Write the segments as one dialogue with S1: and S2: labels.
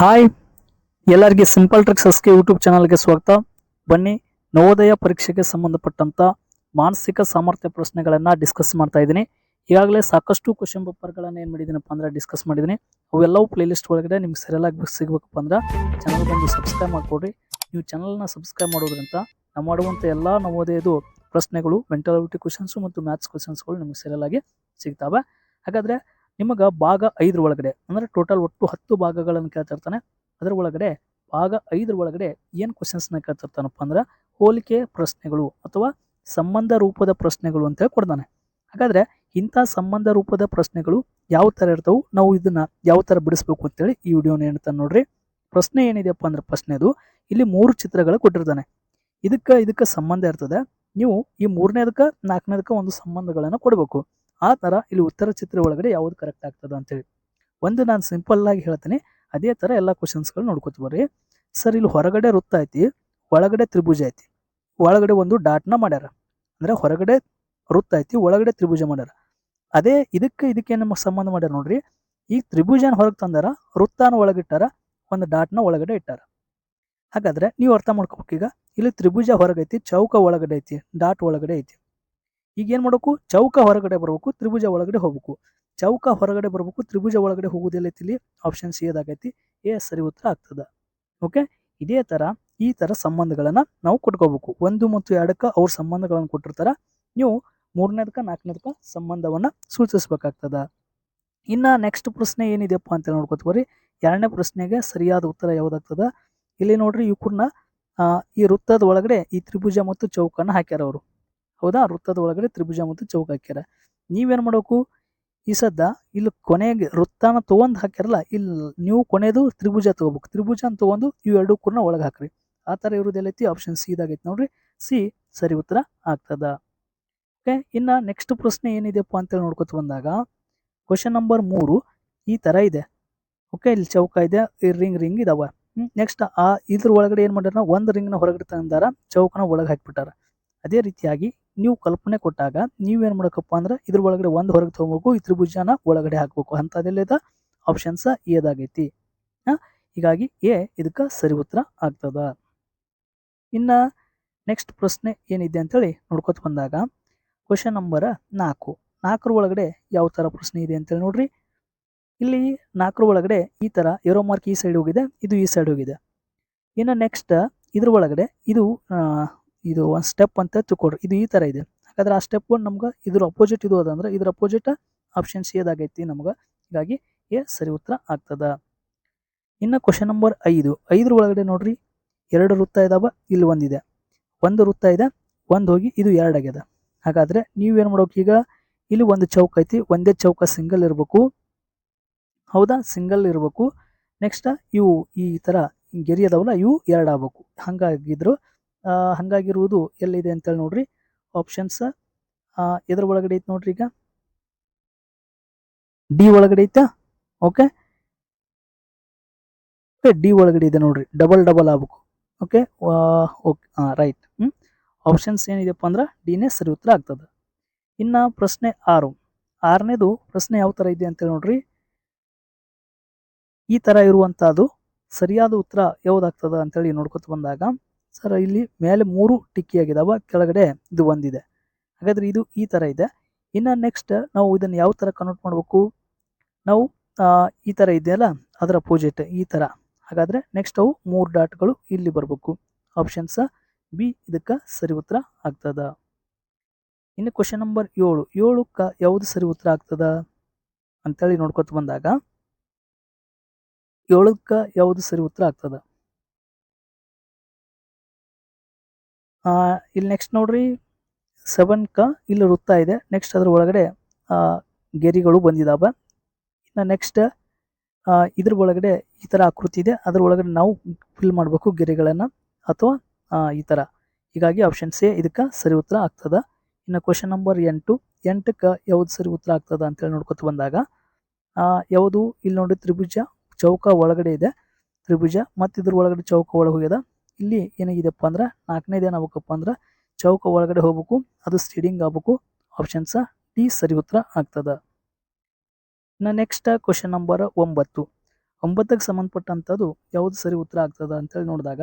S1: Hi. ಎಲ್ಲರಿಗೆ simple tricks S K YouTube ಚಾನಲ್ಗೆ ಸ್ವಾಗತ. ಬನ್ನಿ, ನವೋದಯ ಪರೀಕ್ಷೆಗೆ ಸಂಬಂಧಪಟ್ಟಂತ ಮಾನಸಿಕ ಸಾಮರ್ಥ್ಯ ಪ್ರಶ್ನೆಗಳನ್ನು ಡಿಸ್ಕಸ್ ಮಾಡ್ತಾ ಇದ್ದೀನಿ. ಈಗಾಗಲೇ ಸಾಕಷ್ಟು ಕ್ವಶನ್ ಪೇಪರ್ಗಳನ್ನು ಏನು ಮಾಡಿದ್ದೀನಪ್ಪ ಅಂದ್ರೆ ಡಿಸ್ಕಸ್ ಮಾಡಿದ್ದೀನಿ. ಅವೆಲ್ಲವೂ ಪ್ಲೇಲಿಸ್ಟ್ ಒಳಗಡೆ ನಿಮ್ಗೆ ಸರಿಯಲ್ಲ ಸಿಗಬೇಕಪ್ಪ ಅಂದ್ರೆ ಚಾನಲ್ ಬಂದು ಸಬ್ಸ್ಕ್ರೈಬ್ ಮಾಡಿಕೊಡ್ರಿ. ನೀವು ಚಾನಲ್ನ ಸಬ್ಸ್ಕ್ರೈಬ್ ಮಾಡೋದ್ರಿಂದ ನಾವು ಮಾಡುವಂಥ ಎಲ್ಲ ನವೋದಯದು ಪ್ರಶ್ನೆಗಳು ಮೆಂಟಾಲಿಟಿ ಕ್ವಶನ್ಸು ಮತ್ತು ಮ್ಯಾಥ್ಸ್ ಕ್ವಶನ್ಸ್ಗಳು ನಿಮ್ಗೆ ಸರಿಯಲ್ಲಾಗಿ ಸಿಗ್ತಾವೆ. ಹಾಗಾದ್ರೆ ನಿಮಗೆ ಭಾಗ ಐದರ ಒಳಗಡೆ, ಅಂದ್ರೆ ಟೋಟಲ್ ಒಟ್ಟು ಹತ್ತು ಭಾಗಗಳನ್ನು ಕೇಳ್ತಿರ್ತಾನೆ. ಅದರ ಒಳಗಡೆ ಭಾಗ ಐದರ ಒಳಗಡೆ ಏನು ಕ್ವಶನ್ಸ್ನ ಕೇಳ್ತಿರ್ತಾನಪ್ಪ ಅಂದ್ರೆ ಹೋಲಿಕೆ ಪ್ರಶ್ನೆಗಳು ಅಥವಾ ಸಂಬಂಧ ರೂಪದ ಪ್ರಶ್ನೆಗಳು ಅಂತ ಕೊಡ್ತಾನೆ ಹಾಗಾದ್ರೆ ಇಂಥ ಸಂಬಂಧ ರೂಪದ ಪ್ರಶ್ನೆಗಳು ಯಾವ ಥರ ಇರ್ತವೆ, ನಾವು ಇದನ್ನ ಯಾವ ಥರ ಬಿಡಿಸ್ಬೇಕು ಅಂತೇಳಿ ಈ ವಿಡಿಯೋನ ಹೇಳ್ತಾನೆ ನೋಡ್ರಿ. ಪ್ರಶ್ನೆ ಏನಿದೆಯಪ್ಪ ಅಂದ್ರೆ ಪ್ರಶ್ನೆದು, ಇಲ್ಲಿ ಮೂರು ಚಿತ್ರಗಳು ಕೊಟ್ಟಿರ್ತಾನೆ. ಇದಕ್ಕೆ ಇದಕ್ಕೆ ಸಂಬಂಧ ಇರ್ತದೆ. ನೀವು ಈ ಮೂರನೇದಕ್ಕೆ, ನಾಲ್ಕನೇದಕ್ಕೆ ಒಂದು ಸಂಬಂಧಗಳನ್ನು ಕೊಡಬೇಕು. ಆ ಥರ ಇಲ್ಲಿ ಉತ್ತರ ಚಿತ್ರ ಒಳಗಡೆ ಯಾವ್ದು ಕರೆಕ್ಟ್ ಆಗ್ತದೆ ಅಂತೇಳಿ ಒಂದು ನಾನು ಸಿಂಪಲ್ ಆಗಿ ಹೇಳ್ತೀನಿ, ಅದೇ ಥರ ಎಲ್ಲ ಕ್ವಶನ್ಸ್ಗಳು ನೋಡ್ಕೊತ ಬರ್ರಿ. ಸರ್, ಇಲ್ಲಿ ಹೊರಗಡೆ ವೃತ್ತ ಐತಿ, ಒಳಗಡೆ ತ್ರಿಭುಜ ಐತಿ. ಒಳಗಡೆ ಒಂದು ಡಾಟ್ನ ಮಾಡ್ಯಾರ. ಅಂದ್ರೆ ಹೊರಗಡೆ ವೃತ್ತ ಐತಿ, ಒಳಗಡೆ ತ್ರಿಭುಜ ಮಾಡ್ಯಾರ. ಅದೇ ಇದಕ್ಕೆ ಇದಕ್ಕೆ ನಮ್ಮ ಸಂಬಂಧ ಮಾಡ್ಯಾರ ನೋಡ್ರಿ. ಈ ತ್ರಿಭುಜನ ಹೊರಗೆ ತಂದಾರ, ವೃತ್ತಾನ ಒಳಗಿಟ್ಟಾರ ಒಂದು ಡಾಟ್ನ ಒಳಗಡೆ ಇಟ್ಟಾರ. ಹಾಗಾದ್ರೆ ನೀವು ಅರ್ಥ ಮಾಡ್ಕೋಬೇಕು ಈಗ. ಇಲ್ಲಿ ತ್ರಿಭುಜ ಹೊರಗೈತಿ ಚೌಕ ಒಳಗಡೆ ಐತಿ ಡಾಟ್ ಒಳಗಡೆ ಐತಿ. ಈಗ ಏನ್ ಮಾಡಬೇಕು? ಚೌಕ ಹೊರಗಡೆ ಬರಬೇಕು, ತ್ರಿಭುಜ ಒಳಗಡೆ ಹೋಗ್ಬೇಕು. ಚೌಕ ಹೊರಗಡೆ ಬರಬೇಕು, ತ್ರಿಭುಜ ಒಳಗಡೆ ಹೋಗುದಿಲ್ಲ ಇಲ್ಲಿ? Option C ಅದಾಗೈತಿ. ಎ ಸರಿ ಉತ್ತರ ಆಗ್ತದ. ಓಕೆ ಇದೇ ತರ ಈ ತರ ಸಂಬಂಧಗಳನ್ನ ನಾವು ಕೊಟ್ಕೋಬೇಕು. ಒಂದು ಮತ್ತು ಎರಡಕ್ಕ ಅವ್ರ ಸಂಬಂಧಗಳನ್ನು ಕೊಟ್ಟಿರ್ತಾರೆ. ನೀವು ಮೂರನೇದಕ್ಕ, ನಾಲ್ಕನೇದಕ್ಕ ಸಂಬಂಧವನ್ನ ಸೂಚಿಸಬೇಕಾಗ್ತದೆ. ಇನ್ನ ನೆಕ್ಸ್ಟ್ ಪ್ರಶ್ನೆ ಏನಿದೆಯಪ್ಪ ಅಂತ ನೋಡ್ಕೋತೀವಿ ಎರಡನೇ ಪ್ರಶ್ನೆಗೆ ಸರಿಯಾದ ಉತ್ತರ ಯಾವ್ದಾಗ್ತದ? ಇಲ್ಲಿ ನೋಡ್ರಿ ಆ, ಈ ವೃತ್ತದ ಒಳಗಡೆ ಈ ತ್ರಿಭುಜ ಮತ್ತು ಚೌಕನ್ನ ಹಾಕ್ಯಾರ ಅವರು. ಹೌದಾ ವೃತ್ತದ ಒಳಗಡೆ ತ್ರಿಭುಜ ಮತ್ತು ಚೌಕ ಹಾಕ್ಯಾರ. ನೀವೇನ್ ಮಾಡಬೇಕು ಈ ಸದ್ದ ಇಲ್ಲಿ ಕೊನೆಗೆ ವೃತ್ತಾನ ತಗೊಂಡ್ ಹಾಕ್ಯಾರಲ್ಲ ಇಲ್ಲಿ ನೀವು ಕೊನೆದು ತ್ರಿಭುಜ ತಗೋಬೇಕು. ತ್ರಿಭುಜ ಅಂತ ತಗೊಂಡು ಎರಡು ಕೂಡ ಒಳಗೆ ಹಾಕ್ರಿ. ಆ ತರ ಇರೋದೆಲ್ಲೈತಿ ಆಪ್ಷನ್ ಸಿ ಇದಾಗೈತಿ ನೋಡ್ರಿ. ಸಿ ಸರಿ ಉತ್ತರ ಆಗ್ತದ. ಓಕೆ ಇನ್ನ ನೆಕ್ಸ್ಟ್ ಪ್ರಶ್ನೆ ಏನಿದೆಯಪ್ಪ ಅಂತೇಳಿ ನೋಡ್ಕೊತ ಬಂದಾಗ ಕ್ವಶನ್ ನಂಬರ್ ಮೂರು ಈ ತರ ಇದೆ. ಓಕೆ ಇಲ್ಲಿ ಚೌಕ ಇದೆ ರಿಂಗ್ ರಿಂಗ್ ಇದಾವ. ನೆಕ್ಸ್ಟ್ ಆ ಇದ್ರ ಒಳಗಡೆ ಏನ್ ಮಾಡ್ಯಾರ? ಒಂದ್ ರಿಂಗ್ನ ಹೊರಗಡೆ ತಂದಾರ, ಚೌಕನ ಒಳಗೆ ಹಾಕ್ಬಿಟ್ಟಾರ. ಅದೇ ರೀತಿಯಾಗಿ ನೀವು ಕಲ್ಪನೆ ಕೊಟ್ಟಾಗ ನೀವೇನು ಮಾಡಬೇಕಪ್ಪ ಅಂದ್ರೆ ಇದ್ರ ಒಳಗಡೆ ಒಂದು ಹೊರಗೆ ತಗೋಬೇಕು ಈ ತ್ರಿಭುಜನ ಒಳಗಡೆ ಹಾಕ್ಬೇಕು. ಅಂತದೆಲ್ಲ ಆಪ್ಷನ್ಸ್ ಏದಾಗೈತಿ ಹೀಗಾಗಿ ಎ ಇದಕ್ಕೆ ಸರಿ ಉತ್ತರ ಆಗ್ತದ. ಇನ್ನ ನೆಕ್ಸ್ಟ್ ಪ್ರಶ್ನೆ ಏನಿದೆ ಅಂತೇಳಿ ನೋಡ್ಕೊತ ಬಂದಾಗ ಕ್ವಶನ್ ನಂಬರ್ ನಾಲ್ಕು. ನಾಲ್ಕರ ಒಳಗಡೆ ಯಾವ ತರ ಪ್ರಶ್ನೆ ಇದೆ ಅಂತೇಳಿ ನೋಡ್ರಿ. ಇಲ್ಲಿ ನಾಲ್ಕರ ಒಳಗಡೆ ಈ ತರ ಏರೋ ಮಾರ್ಕ್ ಈ ಸೈಡ್ ಹೋಗಿದೆ, ಇದು ಈ ಸೈಡ್ ಹೋಗಿದೆ. ಇನ್ನು ನೆಕ್ಸ್ಟ್ ಇದ್ರ ಒಳಗಡೆ ಇದು ಇದು ಒಂದು ಸ್ಟೆಪ್ ಅಂತ ತಿಳ್ಕೊಡ್ರಿ ಇದು ಈ ಥರ ಇದೆ. ಹಾಗಾದ್ರೆ ಆ ಸ್ಟೆಪ್ ಒಂದು ನಮ್ಗೆ ಇದ್ರ ಅಪೋಸಿಟ್ ಇದು ಅದಂದ್ರೆ ಇದ್ರ ಅಪೋಸಿಟ್ ಆಪ್ಷನ್ ಸಿ ಅದಾಗೈತಿ ನಮ್ಗೆ. ಹೀಗಾಗಿ ಎ ಸರಿ ಉತ್ತರ ಆಗ್ತದ. ಇನ್ನು ಕ್ವಶನ್ ನಂಬರ್ ಐದು. ಐದರ ಒಳಗಡೆ ನೋಡ್ರಿ, ಎರಡು ವೃತ್ತ ಇದಾವ, ಇಲ್ಲಿ ಒಂದಿದೆ ಒಂದು ವೃತ್ತ ಇದೆ, ಒಂದು ಹೋಗಿ ಇದು ಎರಡು ಆಗ್ಯದ. ಹಾಗಾದ್ರೆ ಮಾಡೋಕೆ ಈಗ? ಇಲ್ಲಿ ಒಂದು ಚೌಕ ಐತಿ, ಒಂದೇ ಚೌಕ ಸಿಂಗಲ್ ಇರಬೇಕು. ಹೌದಾ? ಸಿಂಗಲ್ ಇರಬೇಕು. ನೆಕ್ಸ್ಟ್ ಇವು ಈ ಥರ ಗೆರೆ ಇವು ಎರಡು ಆಗ್ಬೇಕು. ಹಂಗಾಗಿದ್ರು ಹಂಗಾಗಿರುವುದು ಎಲ್ಲಿದೆ ಅಂತೇಳಿ ನೋಡ್ರಿ. ಆಪ್ಷನ್ಸ್ ಎದ್ರ ಒಳಗಡೆ ಐತೆ ನೋಡ್ರಿ ಈಗ. ಡಿ ಒಳಗಡೆ ಐತಾ ಓಕೆ ಡಿ ಒಳಗಡೆ ಇದೆ ನೋಡ್ರಿ ಡಬಲ್ ಡಬಲ್ ಆಗ್ಬೇಕು ಓಕೆ ಓಕೆ ರೈಟ್ ಹ್ಞೂ ಆಪ್ಷನ್ಸ್ ಏನಿದೆಪ್ಪ ಅಂದ್ರೆ ಡಿನೇ ಸರಿ ಉತ್ತರ ಆಗ್ತದೆ. ಇನ್ನ ಪ್ರಶ್ನೆ ಆರು, ಆರನೇದು ಪ್ರಶ್ನೆ ಯಾವ ತರ ಇದೆ ಅಂತೇಳಿ ನೋಡ್ರಿ. ಈ ತರ ಇರುವಂಥದ್ದು ಸರಿಯಾದ ಉತ್ತರ ಯಾವ್ದಾಗ್ತದ ಅಂತೇಳಿ ನೋಡ್ಕೊತ ಬಂದಾಗ ಸರ್, ಇಲ್ಲಿ ಮೇಲೆ ಮೂರು ಟಿಕ್ಕಿ ಆಗಿದಾವ, ಕೆಳಗಡೆ ಇದು ಒಂದಿದೆ. ಹಾಗಾದ್ರೆ ಇದು ಈ ತರ ಇದೆ. ಇನ್ನ ನೆಕ್ಸ್ಟ್ ನಾವು ಇದನ್ನ ಯಾವ ತರ ಕನ್ವರ್ಟ್ ಮಾಡಬೇಕು? ನಾವು ಈ ತರ ಇದೆಯಲ್ಲ, ಅದರ ಅಪೋಸಿಟ್ ಈ ತರ. ಹಾಗಾದ್ರೆ ನೆಕ್ಸ್ಟ್ ಅವು ಮೂರು ಡಾಟ್ಗಳು ಇಲ್ಲಿ ಬರ್ಬೇಕು. ಆಪ್ಷನ್ಸ್ ಬಿ ಇದಕ್ಕೆ ಸರಿ ಉತ್ತರ ಆಗ್ತದ. ಇನ್ನು ಕ್ವಶನ್ ನಂಬರ್ ಏಳು. ಏಳಕ್ಕ ಯಾವ್ದು ಸರಿ ಉತ್ತರ ಆಗ್ತದ? ಅಂತೇಳಿ ನೋಡ್ಕೊತ ಬಂದಾಗ ಏಳಕ್ಕ ಯಾವ್ದು ಸರಿ ಉತ್ತರ ಆಗ್ತದ? ಇಲ್ಲಿ ನೆಕ್ಸ್ಟ್ ನೋಡ್ರಿ ಸೆವೆನ್ ಕ ಇಲ್ಲಿ ವೃತ್ತ ಇದೆ. ನೆಕ್ಸ್ಟ್ ಅದ್ರ ಒಳಗಡೆ ಗೆರಿಗಳು ಬಂದಿದಾವ. ಇನ್ನು ನೆಕ್ಸ್ಟ್ ಇದ್ರ ಒಳಗಡೆ ಈ ಥರ ಆಕೃತಿ ಇದೆ. ಅದ್ರ ಒಳಗಡೆ ನಾವು ಫಿಲ್ ಮಾಡಬೇಕು ಗೆರೆಗಳನ್ನು ಅಥವಾ ಈ ತರ. ಹೀಗಾಗಿ ಆಪ್ಷನ್ ಸಿ ಇದಕ್ಕೆ ಸರಿ ಉತ್ತರ ಆಗ್ತದೆ. ಇನ್ನು ಕ್ವಶನ್ ನಂಬರ್ ಎಂಟು. ಎಂಟಕ್ಕೆ ಯಾವುದು ಸರಿ ಉತ್ತರ ಆಗ್ತದ ಅಂತೇಳಿ ನೋಡ್ಕೊತ ಬಂದಾಗ ಯಾವುದು? ಇಲ್ಲಿ ನೋಡಿ ತ್ರಿಭುಜ ಚೌಕ ಒಳಗಡೆ ಇದೆ. ತ್ರಿಭುಜ ಮತ್ತು ಇದ್ರ ಒಳಗಡೆ ಚೌಕ ಒಳಗೆ ಹೋಗ್ಯದ. ಇಲ್ಲಿ ಏನಾಗಿದೆಪ್ಪ ಅಂದ್ರೆ ನಾಲ್ಕನೇದು ಏನಾಗಬೇಕಪ್ಪ ಅಂದ್ರೆ ಚೌಕ ಒಳಗಡೆ ಹೋಗ್ಬೇಕು. ಅದು ಸ್ಟೀಡಿಂಗ್ ಆಗ್ಬೇಕು. ಆಪ್ಷನ್ಸ್ ಡಿ ಸರಿ ಉತ್ತರ ಆಗ್ತದ. ಇನ್ನು ನೆಕ್ಸ್ಟ್ ಕ್ವಶನ್ ನಂಬರ್ ಒಂಬತ್ತು. ಒಂಬತ್ತಕ್ಕೆ ಸಂಬಂಧಪಟ್ಟಂಥದ್ದು ಯಾವುದು ಸರಿ ಉತ್ತರ ಆಗ್ತದ ಅಂತೇಳಿ ನೋಡಿದಾಗ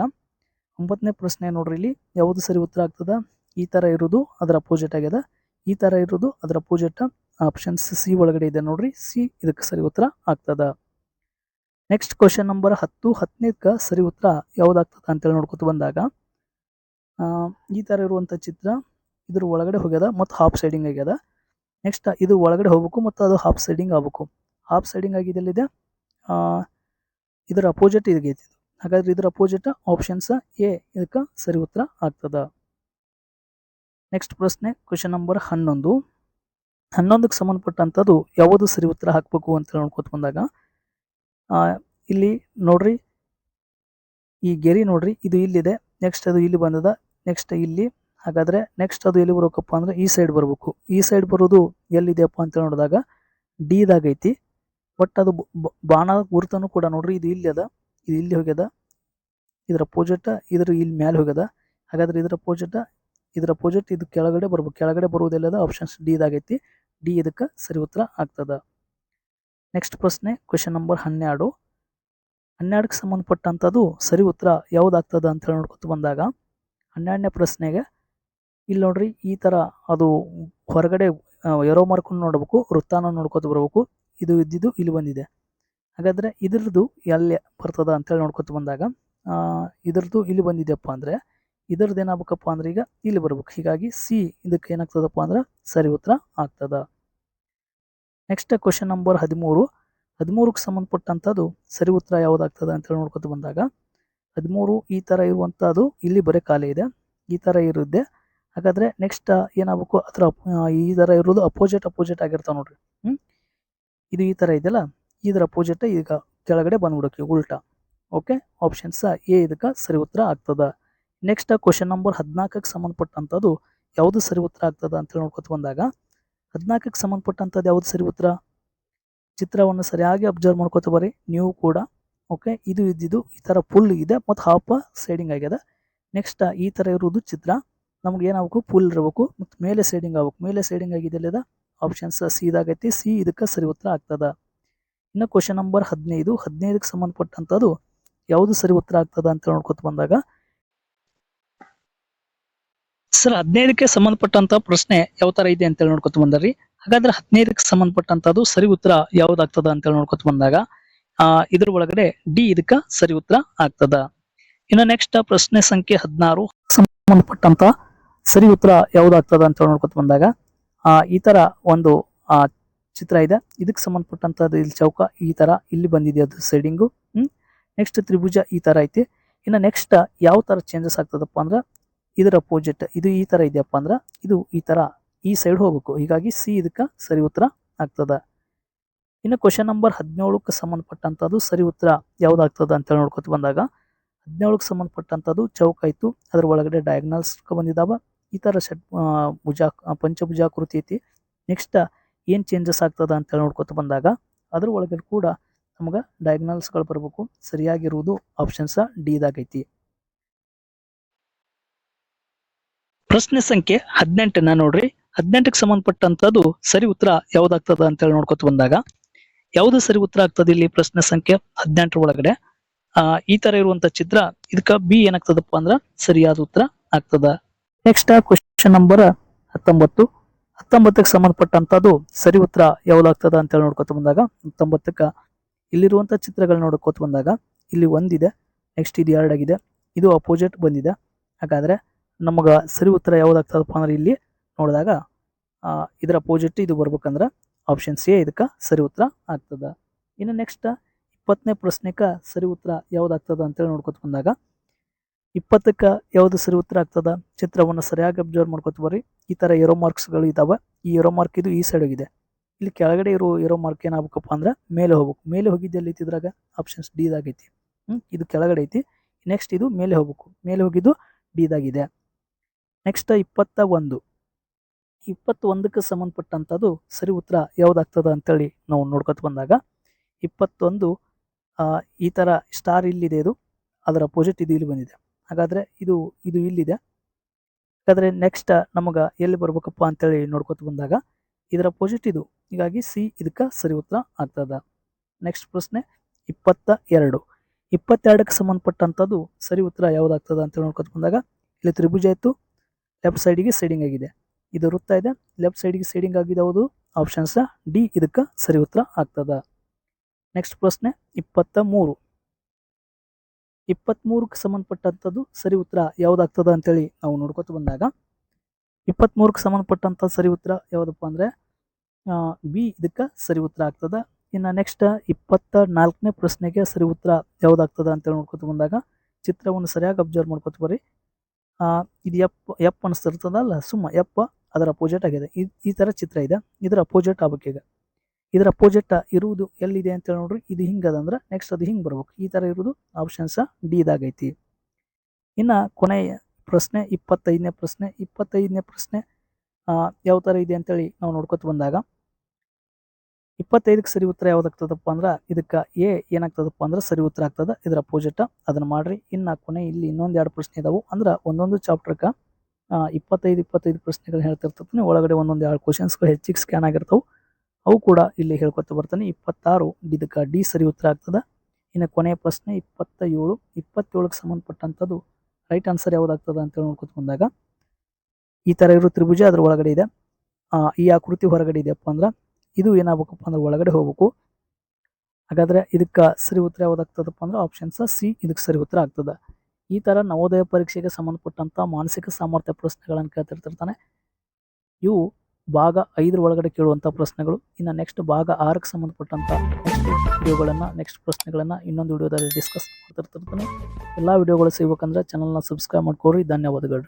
S1: ಒಂಬತ್ತನೇ ಪ್ರಶ್ನೆ ನೋಡ್ರಿ ಇಲ್ಲಿ. ಯಾವುದು ಸರಿ ಉತ್ತರ ಆಗ್ತದ? ಈ ತರ ಇರೋದು ಅದರ ಅಪೋಸಿಟ್ ಆಗ್ಯದ. ಈ ತರ ಇರೋದು ಅದರ ಅಪೋಸಿಟ್ ಆಪ್ಷನ್ಸ್ ಸಿ ಒಳಗಡೆ ಇದೆ ನೋಡ್ರಿ. ಸಿ ಇದಕ್ಕೆ ಸರಿ ಉತ್ತರ ಆಗ್ತದ. ನೆಕ್ಸ್ಟ್ ಕ್ವಶನ್ ನಂಬರ್ ಹತ್ತು ಹತ್ತನೇದಕ್ಕೆ ಸರಿ ಉತ್ತರ ಯಾವ್ದಾಗ್ತದ ಅಂತೇಳಿ ನೋಡ್ಕೊತ ಬಂದಾಗ ಈ ತರ ಇರುವಂತ ಚಿತ್ರ ಇದ್ರ ಒಳಗಡೆ ಹೋಗ್ಯದ ಮತ್ತು ಹಾಫ್ ಸೈಡಿಂಗ್ ಆಗ್ಯದ. ನೆಕ್ಸ್ಟ್ ಇದು ಒಳಗಡೆ ಹೋಗ್ಬೇಕು ಮತ್ತು ಅದು ಹಾಫ್ ಸೈಡಿಂಗ್ ಆಗ್ಬೇಕು. ಹಾಫ್ ಸೈಡಿಂಗ್ ಆಗಿದೆಲ್ಲಿದೆ ಇದರ ಅಪೋಸಿಟ್ ಇದು. ಹಾಗಾದ್ರೆ ಇದರ ಅಪೋಸಿಟ್ ಆಪ್ಷನ್ಸ್ ಎ, ಇದಕ್ಕೆ ಸರಿ ಉತ್ತರ ಆಗ್ತದ. ನೆಕ್ಸ್ಟ್ ಪ್ರಶ್ನೆ ಕ್ವಶನ್ ನಂಬರ್ ಹನ್ನೊಂದು. ಹನ್ನೊಂದಕ್ಕೆ ಸಂಬಂಧಪಟ್ಟಂಥದ್ದು ಯಾವುದು ಸರಿ ಉತ್ತರ ಹಾಕಬೇಕು ಅಂತ ನೋಡ್ಕೊತ ಬಂದಾಗ ಇಲ್ಲಿ ನೋಡ್ರಿ. ಈ ಗೆರಿ ನೋಡ್ರಿ, ಇದು ಇಲ್ಲಿದೆ. ನೆಕ್ಸ್ಟ್ ಅದು ಇಲ್ಲಿ ಬಂದದ. ನೆಕ್ಸ್ಟ್ ಇಲ್ಲಿ. ಹಾಗಾದ್ರೆ ನೆಕ್ಸ್ಟ್ ಅದು ಎಲ್ಲಿ ಬರ್ಬೇಕಪ್ಪ ಅಂದ್ರೆ ಈ ಸೈಡ್ ಬರಬೇಕು. ಈ ಸೈಡ್ ಬರೋದು ಎಲ್ಲಿದೆಯಪ್ಪ ಅಂತ ನೋಡಿದಾಗ ಡಿ ದಾಗೈತಿ. ಬಟ್ ಅದು ಬಾಣ ಗುರುತನು ಕೂಡ ನೋಡ್ರಿ, ಇದು ಇಲ್ಲಿ ಅದ. ಇದು ಇಲ್ಲಿ ಹೋಗ್ಯದ. ಇದರ ಅಪೋಸಿಟ್ ಇದ್ರ ಇಲ್ಲಿ ಮ್ಯಾಲೆ ಹೋಗ್ಯದ. ಹಾಗಾದ್ರೆ ಇದರ ಅಪೋಸಿಟ್ ಇದರ ಅಪೋಸಿಟ್ ಇದು ಕೆಳಗಡೆ ಬರ್ಬೇಕು. ಕೆಳಗಡೆ ಬರುವುದೆಲ್ಲದ ಆಪ್ಷನ್ಸ್ ಡಿ ದಾಗೈತಿ. ಡಿ ಇದಕ್ಕೆ ಸರಿ ಉತ್ತರ ಆಗ್ತದ. ನೆಕ್ಸ್ಟ್ ಪ್ರಶ್ನೆ ಕ್ವೆಶನ್ ನಂಬರ್ ಹನ್ನೆರಡು. ಹನ್ನೆರಡಕ್ಕೆ ಸಂಬಂಧಪಟ್ಟಂಥದ್ದು ಸರಿ ಉತ್ತರ ಯಾವುದಾಗ್ತದೆ ಅಂತ ಹೇಳಿ ನೋಡ್ಕೊತ ಬಂದಾಗ, ಹನ್ನೆರಡನೇ ಪ್ರಶ್ನೆಗೆ, ಇಲ್ಲಿ ನೋಡ್ರಿ, ಈ ಥರ ಅದು ಹೊರಗಡೆ ಎರೋ ಮಾರ್ಕ್ ನೋಡ್ಬೇಕು, ವೃತ್ತಾನ ನೋಡ್ಕೊತ ಬರ್ಬೇಕು, ಇದು ಇದ್ದಿದ್ದು ಇಲ್ಲಿ ಬಂದಿದೆ. ಹಾಗಾದ್ರೆ ಇದ್ರದ್ದು ಎಲ್ಲಿ ಬರ್ತದ ಅಂತೇಳಿ ನೋಡ್ಕೊತ ಬಂದಾಗ ಇದ್ರದ್ದು ಇಲ್ಲಿ ಬಂದಿದೆಯಪ್ಪ ಅಂದರೆ, ಇದ್ರದ್ದು ಏನಾಗಬೇಕಪ್ಪ ಅಂದ್ರೆ ಈಗ ಇಲ್ಲಿ ಬರ್ಬೇಕು. ಹೀಗಾಗಿ ಸಿ ಇದಕ್ಕೆ ಏನಾಗ್ತದಪ್ಪ ಅಂದ್ರೆ ಸರಿ ಉತ್ತರ ಆಗ್ತದ. ನೆಕ್ಸ್ಟ್ ಕ್ವಶನ್ ನಂಬರ್ ಹದಿಮೂರು. ಹದಿಮೂರಕ್ಕೆ ಸಂಬಂಧಪಟ್ಟಂಥದ್ದು ಸರಿ ಉತ್ತರ ಯಾವುದಾಗ್ತದೆ ಅಂತೇಳಿ ನೋಡ್ಕೊತ ಬಂದಾಗ, ಹದಿಮೂರು ಈ ಥರ ಇರುವಂಥದ್ದು ಇಲ್ಲಿ ಬರೀ ಖಾಲಿ ಇದೆ. ಈ ಥರ ಇರುತ್ತೆ. ಹಾಗಾದರೆ ನೆಕ್ಸ್ಟ್ ಏನಾಗಬೇಕು? ಅದರ ಈ ಥರ ಇರೋದು ಅಪೋಸಿಟ್ ಅಪೋಸಿಟ್ ಆಗಿರ್ತಾವೆ ನೋಡ್ರಿ. ಹ್ಞೂ ಇದು ಈ ಥರ ಇದೆಯಲ್ಲ? ಇದರ ಅಪೋಸಿಟ್ ಈಗ ಕೆಳಗಡೆ ಬಂದ್ಬಿಡೋಕೆ ಉಲ್ಟಾ. ಓಕೆ ಆಪ್ಷನ್ಸ್ ಎ ಇದಕ್ಕೆ ಸರಿ ಉತ್ತರ ಆಗ್ತದೆ. ನೆಕ್ಸ್ಟ್ ಕ್ವಶನ್ ನಂಬರ್ ಹದಿನಾಲ್ಕಕ್ಕೆ ಸಂಬಂಧಪಟ್ಟಂಥದ್ದು ಯಾವುದು ಸರಿ ಉತ್ತರ ಆಗ್ತದೆ ಅಂತೇಳಿ ನೋಡ್ಕೊತ ಬಂದಾಗ ಹದಿನಾಲ್ಕಕ್ಕೆ ಸಂಬಂಧಪಟ್ಟಂಥದ್ದು ಯಾವುದು ಸರಿ ಉತ್ತರ? ಚಿತ್ರವನ್ನು ಸರಿಯಾಗಿ ಅಬ್ಸರ್ವ್ ಮಾಡ್ಕೊತ ಬರ್ರಿ, ನೀವು ಕೂಡ ಓಕೆ ಇದು ಇದ್ದಿದ್ದು ಈ ಥರ ಫುಲ್ ಇದೆ ಮತ್ತು ಹಾಫ್ ಸೈಡಿಂಗ್ ಆಗ್ಯದ ನೆಕ್ಸ್ಟ್ ಈ ಥರ ಇರುವುದು ಚಿತ್ರ. ನಮ್ಗೆ ಏನಾಗಬೇಕು? ಫುಲ್ ಇರಬೇಕು ಮತ್ತು ಮೇಲೆ ಸೈಡಿಂಗ್ ಆಗ್ಬೇಕು. ಮೇಲೆ ಸೈಡಿಂಗ್ ಆಗಿದೆಲ್ಲದ ಆಪ್ಷನ್ಸ್ ಸಿ ಇದಾಗೈತಿ. ಸಿ ಇದಕ್ಕೆ ಸರಿ ಉತ್ತರ ಆಗ್ತದ. ಇನ್ನು ಕ್ವಶನ್ ನಂಬರ್ ಹದಿನೈದು. ಹದಿನೈದಕ್ಕೆ ಸಂಬಂಧಪಟ್ಟಂಥದ್ದು ಯಾವುದು ಸರಿ ಉತ್ತರ ಆಗ್ತದ ಅಂತ ನೋಡ್ಕೊತ ಬಂದಾಗ ಸರ್, ಹದಿನೈದಕ್ಕೆ ಸಂಬಂಧಪಟ್ಟಂತ ಪ್ರಶ್ನೆ ಯಾವ ತರ ಇದೆ ಅಂತ ಹೇಳಿ ನೋಡ್ಕೊತ ಬಂದ್ರಿ ಹಾಗಾದ್ರೆ ಹದಿನೈದಕ್ಕೆ ಸಂಬಂಧಪಟ್ಟಂತದ್ದು ಸರಿ ಉತ್ತರ ಯಾವ್ದಾಗ್ತದ ಅಂತ ಹೇಳಿ ನೋಡ್ಕೊತ ಬಂದಾಗ, ಆ, ಇದ್ರ ಒಳಗಡೆ ಡಿ ಇದಕ್ಕ ಸರಿ ಉತ್ತರ ಆಗ್ತದ. ಇನ್ನು ನೆಕ್ಸ್ಟ್ ಪ್ರಶ್ನೆ ಸಂಖ್ಯೆ ಹದಿನಾರು, ಸಂಬಂಧಪಟ್ಟಂತ ಸರಿ ಉತ್ತರ ಯಾವ್ದಾಗ್ತದ ಅಂತ ಹೇಳಿ ನೋಡ್ಕೊತ ಬಂದಾಗ, ಆ, ಈ ತರ ಒಂದು, ಆ, ಚಿತ್ರ ಇದೆ. ಇದಕ್ಕೆ ಸಂಬಂಧಪಟ್ಟಂತದ್ದು ಇಲ್ಲಿ ಚೌಕ, ಈ ತರ ಇಲ್ಲಿ ಬಂದಿದೆ ಅದು ಸೈಡಿಂಗು. ಹ್ಮ್ ನೆಕ್ಸ್ಟ್ ತ್ರಿಭುಜ ಈ ತರ ಐತಿ. ಇನ್ನು ನೆಕ್ಸ್ಟ್ ಯಾವ ತರ ಚೇಂಜಸ್ ಆಗ್ತದಪ್ಪ ಅಂದ್ರ ಇದರ ಅಪೋಸಿಟ್ ಇದು ಈ ತರ ಇದೆಯಪ್ಪ ಅಂದ್ರೆ ಇದು ಈ ತರ ಈ ಸೈಡ್ ಹೋಗ್ಬೇಕು. ಹೀಗಾಗಿ ಸಿ ಇದಕ್ಕೆ ಸರಿ ಉತ್ತರ ಆಗ್ತದ. ಇನ್ನು ಕ್ವಶನ್ ನಂಬರ್ ಹದಿನೇಳಕ್ಕೆ ಸಂಬಂಧಪಟ್ಟಂಥದ್ದು ಸರಿ ಉತ್ತರ ಯಾವ್ದಾಗ್ತದ ಅಂತ ನೋಡ್ಕೊತ ಬಂದಾಗ ಹದಿನೇಳಕ್ಕೆ ಸಂಬಂಧಪಟ್ಟಂಥದ್ದು ಚೌಕ ಆಯ್ತು ಅದ್ರ ಒಳಗಡೆ ಡಯಾಗ್ನಲ್ಸ್ ಬಂದಿದಾವ. ಈ ತರ ಷಟ್ ಭುಜಾ, ಪಂಚಭುಜಾಕೃತಿ ಐತಿ. ನೆಕ್ಸ್ಟ್ ಏನ್ ಚೇಂಜಸ್ ಆಗ್ತದ ಅಂತ ನೋಡ್ಕೊತ ಬಂದಾಗ ಅದ್ರ ಒಳಗಡೆ ಕೂಡ ನಮಗ ಡಯಾಗ್ನಲ್ಸ್ಗಳು ಬರಬೇಕು. ಸರಿಯಾಗಿರುವುದು ಆಪ್ಷನ್ಸ್ ಡಿ ದಾಗೈತಿ. ಪ್ರಶ್ನೆ ಸಂಖ್ಯೆ ಹದಿನೆಂಟನ್ನ ನೋಡ್ರಿ. ಹದಿನೆಂಟಕ್ಕೆ ಸಂಬಂಧಪಟ್ಟಂತದ್ದು ಸರಿ ಉತ್ತರ ಯಾವ್ದಾಗ್ತದ ಅಂತ ಹೇಳಿ ನೋಡ್ಕೊತ ಬಂದಾಗ, ಯಾವ್ದು ಸರಿ ಉತ್ತರ ಆಗ್ತದೆ ಇಲ್ಲಿ ಪ್ರಶ್ನೆ ಸಂಖ್ಯೆ ಹದಿನೆಂಟರ ಒಳಗಡೆ? ಆ, ಈ ತರ ಇರುವಂತ ಚಿತ್ರ, ಇದಕ್ಕ ಬಿ ಏನಾಗ್ತದಪ್ಪ ಅಂದ್ರ ಸರಿಯಾದ ಉತ್ತರ ಆಗ್ತದ. ನೆಕ್ಸ್ಟ್ ಕ್ವಶನ್ ನಂಬರ್ ಹತ್ತೊಂಬತ್ತು. ಹತ್ತೊಂಬತ್ತಕ್ಕೆ ಸಂಬಂಧಪಟ್ಟಂತದ್ದು ಸರಿ ಉತ್ತರ ಯಾವ್ದಾಗ್ತದ ಅಂತ ಹೇಳಿ ನೋಡ್ಕೊತ ಬಂದಾಗ, ಹತ್ತೊಂಬತ್ತಕ್ಕ ಇಲ್ಲಿರುವಂತ ಚಿತ್ರಗಳು ನೋಡ್ಕೊತ ಬಂದಾಗ, ಇಲ್ಲಿ ಒಂದಿದೆ ನೆಕ್ಸ್ಟ್ ಇದು ಎರಡಾಗಿದೆ, ಇದು ಅಪೋಸಿಟ್ ಬಂದಿದೆ. ಹಾಗಾದ್ರೆ ನಮಗ ಸರಿ ಉತ್ತರ ಯಾವುದಾಗ್ತದಪ್ಪ ಅಂದ್ರೆ ಇಲ್ಲಿ ನೋಡಿದಾಗ ಇದರ ಅಪೋಸಿಟ್ ಇದು ಬರ್ಬೇಕಂದ್ರೆ ಆಪ್ಷನ್ ಸಿ ಇದಕ್ಕೆ ಸರಿ ಉತ್ತರ ಆಗ್ತದೆ. ಇನ್ನು ನೆಕ್ಸ್ಟ್ ಇಪ್ಪತ್ತನೇ ಪ್ರಶ್ನೆಕ ಸರಿ ಉತ್ತರ ಯಾವುದಾಗ್ತದ ಅಂತೇಳಿ ನೋಡ್ಕೊತ ಬಂದಾಗ, ಇಪ್ಪತ್ತಕ್ಕೆ ಯಾವುದು ಸರಿ ಉತ್ತರ ಆಗ್ತದ? ಚಿತ್ರವನ್ನು ಸರಿಯಾಗಿ ಅಬ್ಸರ್ವ್ ಮಾಡ್ಕೊತ ಬರ್ರಿ. ಈ ಥರ ಏರೋ ಮಾರ್ಕ್ಸ್ಗಳು ಇದ್ದಾವೆ ಈ ಏರೋ ಮಾರ್ಕ್ ಇದು ಈ ಸೈಡ್ ಹೋಗಿದೆ. ಇಲ್ಲಿ ಕೆಳಗಡೆ ಇರೋ ಏರೋ ಮಾರ್ಕ್ ಏನಾಗಬೇಕಪ್ಪ ಅಂದ್ರೆ ಮೇಲೆ ಹೋಗ್ಬೇಕು. ಮೇಲೆ ಹೋಗಿದ್ದು ಐತಿ ಇದ್ರಾಗ? ಆಪ್ಷನ್ಸ್ ಡಿ ಹ್ಞೂ ಇದು ಕೆಳಗಡೆ ಐತಿ. ನೆಕ್ಸ್ಟ್ ಇದು ಮೇಲೆ ಹೋಗ್ಬೇಕು. ಮೇಲೆ ಹೋಗಿದ್ದು ಡಿ ದಾಗಿದೆ ನೆಕ್ಸ್ಟ್ ಇಪ್ಪತ್ತ ಒಂದು ಇಪ್ಪತ್ತೊಂದಕ್ಕೆ ಸಂಬಂಧಪಟ್ಟಂಥದ್ದು ಸರಿ ಉತ್ತರ ಯಾವುದಾಗ್ತದ ಅಂತೇಳಿ ನಾವು ನೋಡ್ಕೊತ ಬಂದಾಗ, ಇಪ್ಪತ್ತೊಂದು ಈ ಥರ ಸ್ಟಾರ್ ಇಲ್ಲಿದೆ ಇದು, ಅದರ ಅಪೋಸಿಟ್ ಇದು ಇಲ್ಲಿ ಬಂದಿದೆ. ಹಾಗಾದರೆ ಇದು ಇದು ಇಲ್ಲಿದೆ. ಹಾಗಾದ್ರೆ ನೆಕ್ಸ್ಟ್ ನಮಗೆ ಎಲ್ಲಿ ಬರ್ಬೇಕಪ್ಪ ಅಂತೇಳಿ ನೋಡ್ಕೊತ ಬಂದಾಗ, ಇದರ ಅಪೋಸಿಟ್ ಇದು. ಹೀಗಾಗಿ ಸಿ ಇದಕ್ಕೆ ಸರಿ ಉತ್ತರ ಆಗ್ತದ. ನೆಕ್ಸ್ಟ್ ಪ್ರಶ್ನೆ ಇಪ್ಪತ್ತ ಎರಡು ಇಪ್ಪತ್ತೆರಡಕ್ಕೆ ಸಂಬಂಧಪಟ್ಟಂಥದ್ದು ಸರಿ ಉತ್ತರ ಯಾವುದಾಗ್ತದೆ ಅಂತೇಳಿ ನೋಡ್ಕೊತ ಬಂದಾಗ, ಇಲ್ಲಿ ತ್ರಿಭುಜ ಇತ್ತು ಲೆಫ್ಟ್ ಸೈಡಿಗೆ ಸೈಡಿಂಗ್ ಆಗಿದೆ. ಇದು ವೃತ್ತ ಇದೆ. ಲೆಫ್ಟ್ ಸೈಡಿಗೆ ಸೈಡಿಂಗ್ ಆಗಿದೆ ಹೌದು. ಆಪ್ಷನ್ಸ್ ಡಿ ಇದಕ್ಕೆ ಸರಿ ಉತ್ತರ ಆಗ್ತದ. ನೆಕ್ಸ್ಟ್ ಪ್ರಶ್ನೆ ಇಪ್ಪತ್ತ ಮೂರು ಇಪ್ಪತ್ತ್ಮೂರಕ್ಕೆ ಸಂಬಂಧಪಟ್ಟಂಥದ್ದು ಸರಿ ಉತ್ತರ ಯಾವುದಾಗ್ತದ ಅಂತೇಳಿ ನಾವು ನೋಡ್ಕೊತ ಬಂದಾಗ ಇಪ್ಪತ್ತ್ಮೂರಕ್ಕೆ ಸಂಬಂಧಪಟ್ಟಂಥ ಸರಿ ಉತ್ತರ ಯಾವುದಪ್ಪ ಅಂದರೆ ಬಿ ಇದಕ್ಕೆ ಸರಿ ಉತ್ತರ ಆಗ್ತದ. ಇನ್ನು ನೆಕ್ಸ್ಟ್ ಇಪ್ಪತ್ತ ನಾಲ್ಕನೇ ಪ್ರಶ್ನೆಗೆ ಸರಿ ಉತ್ತರ ಯಾವುದಾಗ್ತದ ಅಂತೇಳಿ ನೋಡ್ಕೊತ ಬಂದಾಗ, ಚಿತ್ರವನ್ನು ಸರಿಯಾಗಿ ಅಬ್ಸರ್ವ್ ಮಾಡ್ಕೊತ ಬರ್ರಿ. ಇದು ಎಪ್ ಎಪ್ ಅನಿಸ್ತಿರ್ತದಲ್ಲ, ಸುಮ್ಮ ಎಪ್ಪ ಅದರ ಅಪೋಸಿಟ್ ಆಗಿದೆ. ಈ ಈ ಥರ ಚಿತ್ರ ಇದೆ. ಇದರ ಅಪೋಸಿಟ್ ಆಗ್ಬೇಕೀಗ ಇದರ ಅಪೋಸಿಟ್ ಇರುವುದು ಎಲ್ಲಿದೆ ಅಂತೇಳಿ ನೋಡ್ರಿ. ಇದು ಹಿಂಗದಂದ್ರೆ ನೆಕ್ಸ್ಟ್ ಅದು ಹಿಂಗೆ ಬರ್ಬೇಕು. ಈ ಥರ ಇರುವುದು ಆಪ್ಷನ್ಸ ಡಿ ಇದಾಗೈತಿ ಇನ್ನು ಕೊನೆಯ ಪ್ರಶ್ನೆ, ಇಪ್ಪತ್ತೈದನೇ ಪ್ರಶ್ನೆ ಇಪ್ಪತ್ತೈದನೇ ಪ್ರಶ್ನೆ ಯಾವ ಥರ ಇದೆ ಅಂತೇಳಿ ನಾವು ನೋಡ್ಕೊತ ಬಂದಾಗ ಇಪ್ಪತ್ತೈದಕ್ಕೆ ಸರಿ ಉತ್ತರ ಯಾವ್ದಾಗ್ತದಪ್ಪ ಅಂದ್ರೆ ಇದಕ್ಕೆ ಎ ಏನಾಗ್ತದಪ್ಪ ಅಂದ್ರೆ ಸರಿ ಉತ್ತರ ಆಗ್ತದೆ. ಇದರ ಅಪೋಸಿಟ್ ಅದನ್ನ ಮಾಡ್ರಿ. ಇನ್ನು ಕೊನೆ ಇಲ್ಲಿ ಇನ್ನೊಂದು ಎರಡು ಪ್ರಶ್ನೆ ಇದಾವೆ. ಅಂದ್ರೆ ಒಂದೊಂದು ಚಾಪ್ಟರ್ಕ ಇಪ್ಪತ್ತೈದು ಇಪ್ಪತ್ತೈದು ಪ್ರಶ್ನೆಗಳು ಹೇಳ್ತಿರ್ತದೆ ಒಳಗಡೆ ಒಂದೊಂದು ಎರಡು ಕ್ವಶನ್ಸ್ಗಳು ಹೆಚ್ಚಿಗೆ ಸ್ಕ್ಯಾನ್ ಆಗಿರ್ತವೆ. ಅವು ಕೂಡ ಇಲ್ಲಿ ಹೇಳ್ಕೊತ ಬರ್ತಾನೆ. ಇಪ್ಪತ್ತಾರು ಇದಕ್ಕೆ ಡಿ ಸರಿ ಉತ್ತರ ಆಗ್ತದೆ. ಇನ್ನು ಕೊನೆಯ ಪ್ರಶ್ನೆ ಇಪ್ಪತ್ತ ಏಳು ಇಪ್ಪತ್ತೇಳಕ್ಕೆ ಸಂಬಂಧಪಟ್ಟಂಥದ್ದು ರೈಟ್ ಆನ್ಸರ್ ಯಾವ್ದಾಗ್ತದ ಅಂತೇಳಿ ನೋಡ್ಕೊತ ಬಂದಾಗ ಈ ಥರ ಇರೋ ತ್ರಿಭುಜ ಅದ್ರ ಒಳಗಡೆ ಇದೆ. ಈ ಆಕೃತಿ ಹೊರಗಡೆ ಇದೆಯಪ್ಪ ಅಂದ್ರೆ ಇದು ಏನಾಗಬೇಕಪ್ಪ ಅಂದ್ರೆ ಒಳಗಡೆ ಹೋಗ್ಬೇಕು. ಹಾಗಾದ್ರೆ ಇದಕ್ಕೆ ಸರಿ ಉತ್ತರ ಯಾವ್ದಾಗ್ತದಪ್ಪ ಅಂದ್ರೆ ಆಪ್ಷನ್ಸ್ ಸಿ ಇದಕ್ಕೆ ಸರಿ ಉತ್ತರ ಆಗ್ತದೆ. ಈ ಥರ ನವೋದಯ ಪರೀಕ್ಷೆಗೆ ಸಂಬಂಧಪಟ್ಟಂತ ಮಾನಸಿಕ ಸಾಮರ್ಥ್ಯ ಪ್ರಶ್ನೆಗಳನ್ನು ಕೇಳ್ತಿರ್ತಾನೆ ಇವು ಭಾಗ ಐದರ ಒಳಗಡೆ ಕೇಳುವಂಥ ಪ್ರಶ್ನೆಗಳು. ಇನ್ನು ನೆಕ್ಸ್ಟ್ ಭಾಗ ಆರಕ್ಕೆ ಸಂಬಂಧಪಟ್ಟಂತ ನೆಕ್ಸ್ಟ್ ವಿಡಿಯೋಗಳನ್ನು ನೆಕ್ಸ್ಟ್ ಪ್ರಶ್ನೆಗಳನ್ನು ಇನ್ನೊಂದು ವಿಡಿಯೋದಲ್ಲಿ ಡಿಸ್ಕಸ್ ಮಾಡ್ತಿರ್ತಿರ್ತಾನೆ. ಎಲ್ಲ ವಿಡಿಯೋಗಳು ಸಿಗ್ಬೇಕಂದ್ರೆ ಚಾನಲ್ನ ಸಬ್ಸ್ಕ್ರೈಬ್ ಮಾಡ್ಕೊಡ್ರಿ ಧನ್ಯವಾದಗಳು